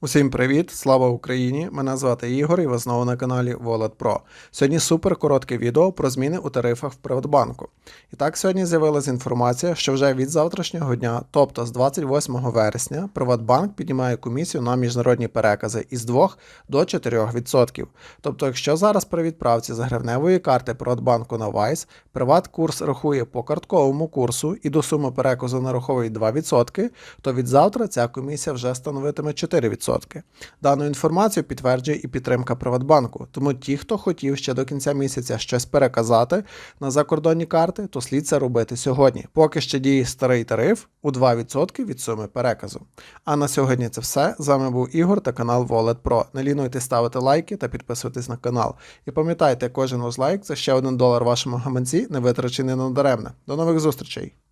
Усім привіт! Слава Україні! Мене звати Ігор і ви знову на каналі Wallet Pro. Сьогодні супер коротке відео про зміни у тарифах в Приватбанку. І так сьогодні з'явилася інформація, що вже від завтрашнього дня, тобто з 28 вересня, Приватбанк піднімає комісію на міжнародні перекази із 2 до 4%. Тобто, якщо зараз при відправці за гривневої карти Приватбанку на Вайс, Приват курс рахує по картковому курсу і до суми переказу нараховує 2%, то від завтра ця комісія вже становитиме 4%. Дану інформацію підтверджує і підтримка Приватбанку. Тому ті, хто хотів ще до кінця місяця щось переказати на закордонні карти, то слід це робити сьогодні. Поки ще діє старий тариф у 2% від суми переказу. А на сьогодні це все. З вами був Ігор та канал Wallet Pro. Не лінуйте ставити лайки та підписуватись на канал. І пам'ятайте, кожен ваш лайк це ще один долар вашому гаманці, не витрачений надаремне. До нових зустрічей!